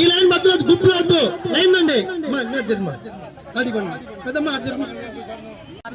ఈ లైన్ మధ్యలో గుంపులు వద్దు. లైన్ అండి పెద్దమ్మ అటు జరుగు.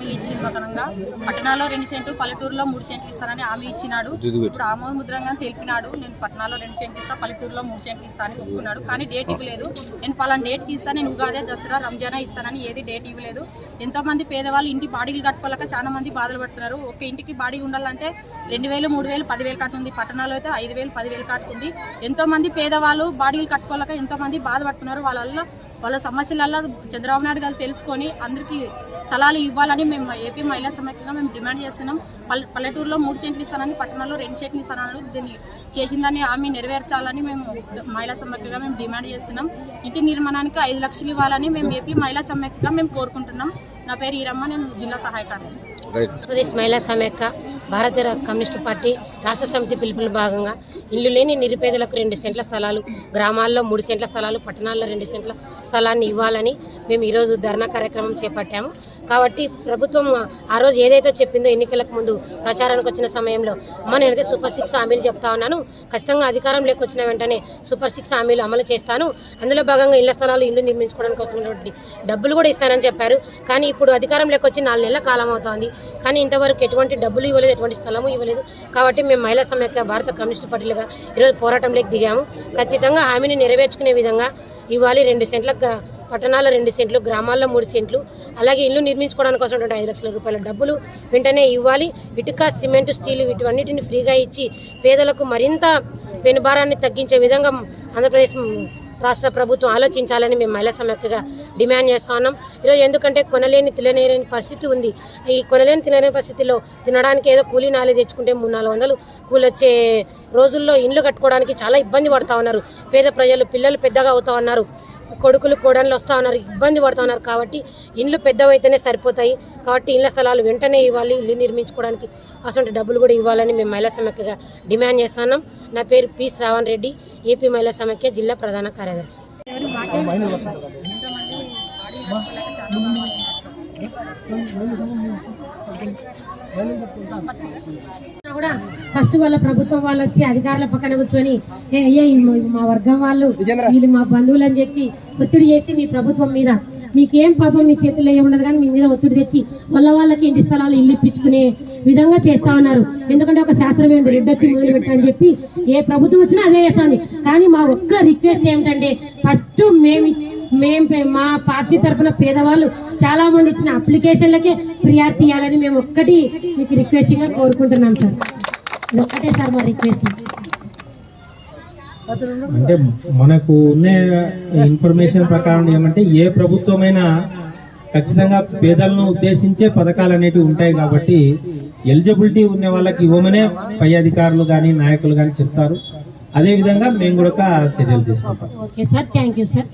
హామీలు ఇచ్చింది ప్రకారంగా పట్టణాల్లో రెండు సెంట్లు పల్లెటూరులో మూడు సెంట్లు ఇస్తానని హామీ ఇచ్చినాడు. ఇప్పుడు ఆమోద ముద్రంగా తెలిపినాడు. నేను పట్టణాల్లో రెండు సెంట్లు ఇస్తా పల్లెటూరులో మూడు సెంట్లు ఇస్తానని ఒప్పుకున్నాడు. కానీ డేట్ ఇవ్వలేదు. నేను పలానా డేట్కి ఇస్తాను నేను ఉగాదే దసరా రంజానా ఇస్తానని ఏది డేట్ ఇవ్వలేదు. ఎంతో మంది పేదవాళ్ళు ఇంటి బాడీలు కట్టుకోలేక చాలా మంది బాధలు పడుతున్నారు. ఒక ఇంటికి బాడీ ఉండాలంటే రెండు వేలు మూడు వేలు పదివేలు కట్టుంది పట్టణాల్లో అయితే ఐదు వేలు పదివేలు కట్టుకుంది. ఎంతో మంది పేదవాళ్ళు బాడీలు కట్టుకోలేక ఎంతో మంది బాధపడుతున్నారు. వాళ్ళల్లో వాళ్ళ సమస్యలలో చంద్రబాబు నాయుడు గారు తెలుసుకొని అందరికీ స్థలాలు ఇవ్వాలని మేము ఏపీ మహిళా సమైక్యంగా మేము డిమాండ్ చేస్తున్నాం. పల్లె పల్లెటూరులో మూడు సెంట్లు ఇస్తానని పట్టణంలో రెండు సెంట్లు ఇస్తానని దీన్ని చేసిందని హామీ నెరవేర్చాలని మేము మహిళా సమైక్యంగా మేము డిమాండ్ చేస్తున్నాం. ఇంటి నిర్మాణానికి ఐదు లక్షలు ఇవ్వాలని మేము ఏపీ మహిళా సమైక్యంగా మేము కోరుకుంటున్నాం. నా పేరు ఈరమ్మ నేను జిల్లా సహాయ కార్యదర్శి. ఆంధ్రప్రదేశ్ మహిళా సమైక్య భారతీయ కమ్యూనిస్టు పార్టీ రాష్ట్ర సమితి పిలుపుల భాగంగా ఇల్లు లేని నిరుపేదలకు రెండు సెంట్ల స్థలాలు గ్రామాల్లో మూడు సెంట్ల స్థలాలు పట్టణాల్లో రెండు సెంట్ల స్థలాన్ని ఇవ్వాలని మేము ఈరోజు ధర్నా కార్యక్రమం చేపట్టాము. కాబట్టి ప్రభుత్వం ఆ రోజు ఏదైతే చెప్పిందో ఎన్నికలకు ముందు ప్రచారానికి వచ్చిన సమయంలో అమ్మ నేనైతే సూపర్ సిక్స్ హామీలు చెప్తా ఉన్నాను. ఖచ్చితంగా అధికారం లేకొచ్చిన వెంటనే సూపర్ సిక్స్ హామీలు అమలు చేస్తాను. అందులో భాగంగా ఇళ్ళ స్థలాలు ఇల్లు నిర్మించుకోవడానికి అవసరమైనటువంటి డబ్బులు కూడా ఇస్తానని చెప్పారు. కానీ ఇప్పుడు అధికారం లేకొచ్చి నాలుగు నెలల కాలం అవుతోంది. కానీ ఇంతవరకు ఎటువంటి డబ్బులు ఇవ్వలేదు ఎటువంటి స్థలము ఇవ్వలేదు. కాబట్టి మేము మహిళా సమైక్య భారత కమ్యూనిస్ట్ పార్టీలుగా ఈరోజు పోరాటంలోకి దిగాము. ఖచ్చితంగా హామీని నెరవేర్చుకునే విధంగా ఇవ్వాలి. రెండు సెంట్ల గ్రా- రెండు సెంట్లు గ్రామాల్లో మూడు సెంట్లు అలాగే ఇల్లు నిర్మించుకోవడానికి కోసం ఐదు లక్షల రూపాయల డబ్బులు వెంటనే ఇవ్వాలి. ఇటుక సిమెంట్ స్టీల్ వీటివన్నిటిని ఫ్రీగా ఇచ్చి పేదలకు మరింత పెనుభారాన్ని తగ్గించే విధంగా ఆంధ్రప్రదేశ్ రాష్ట్ర ప్రభుత్వం ఆలోచించాలని మేము మహిళా సమైక్యగా డిమాండ్ చేస్తా ఉన్నాం. ఈరోజు ఎందుకంటే కొనలేని తినలేని పరిస్థితి ఉంది. ఈ కొనలేని తినలేని పరిస్థితిలో తినడానికి ఏదో కూలీ నాలుగు తెచ్చుకుంటే మూడు నాలుగు వందలు కూలి వచ్చే రోజుల్లో ఇండ్లు కట్టుకోవడానికి చాలా ఇబ్బంది పడుతూ ఉన్నారు. పేద ప్రజలు పిల్లలు పెద్దగా అవుతా ఉన్నారు. కొడుకులు కోడళ్ళు వస్తూ ఉన్నారు. ఇబ్బంది పడుతూ ఉన్నారు కాబట్టి ఇండ్లు పెద్దవైతేనే సరిపోతాయి. కాబట్టి ఇళ్ళ స్థలాలు వెంటనే ఇవ్వాలి ఇల్లు నిర్మించుకోవడానికి అసలు డబ్బులు కూడా ఇవ్వాలని మేము మహిళా సమైక్యగా డిమాండ్ చేస్తున్నాం నా పేరు పి శ్రావణ్ రెడ్డి ఏపీ మహిళా సమైక్య జిల్లా ప్రధాన కార్యదర్శి. కూడా ఫస్ట్ వాళ్ళ ప్రభుత్వం వాళ్ళు వచ్చి అధికారుల పక్కన కూర్చొని "ఏ, అయ్యా మా వర్గం వాళ్ళు వీళ్ళు మా బంధువులు అని చెప్పి ఒత్తిడి చేసి మీ ప్రభుత్వం మీద మీకేం పాపం మీ చేతుల్లో ఏముండదు కానీ మీ మీద ఒత్తిడి తెచ్చి వాళ్ళ వాళ్ళకి ఇంటి స్థలాలు ఇల్లు ఇప్పించుకునే విధంగా చేస్తా ఉన్నారు. ఎందుకంటే ఒక శాస్త్రం ఏంది రెడ్డి వచ్చి మొదలు పెట్టని చెప్పి ఏ ప్రభుత్వం వచ్చినా అదే చేస్తుంది. కానీ మా ఒక్క రిక్వెస్ట్ ఏమిటంటే ఫస్ట్ మేము మేము పే- మా పార్టీ తరఫున పేదవాళ్ళు చాలా మంది ఇచ్చిన అప్లికేషన్లకే ప్రియారిటీ ఇవ్వాలని మేము ఒక్కటి మీకు రిక్వెస్టింగ్గా కోరుకుంటున్నాం సార్. ఒక్కటే సార్ మా రిక్వెస్ట్ అంటే మనకు ఉన్న ఇన్ఫర్మేషన్ ప్రకారం ఏమంటే ఏ ప్రభుత్వమైనా ఖచ్చితంగా పేదలను ఉద్దేశించే పథకాలు అనేటివి ఉంటాయి కాబట్టి ఎలిజిబిలిటీ ఉన్న వాళ్ళకి ఇవ్వమనే పై అధికారులు కానీ నాయకులు కానీ చెప్తారు. అదేవిధంగా మేము కూడా చర్యలు తీసుకుంటాం. Okay sir thank you sir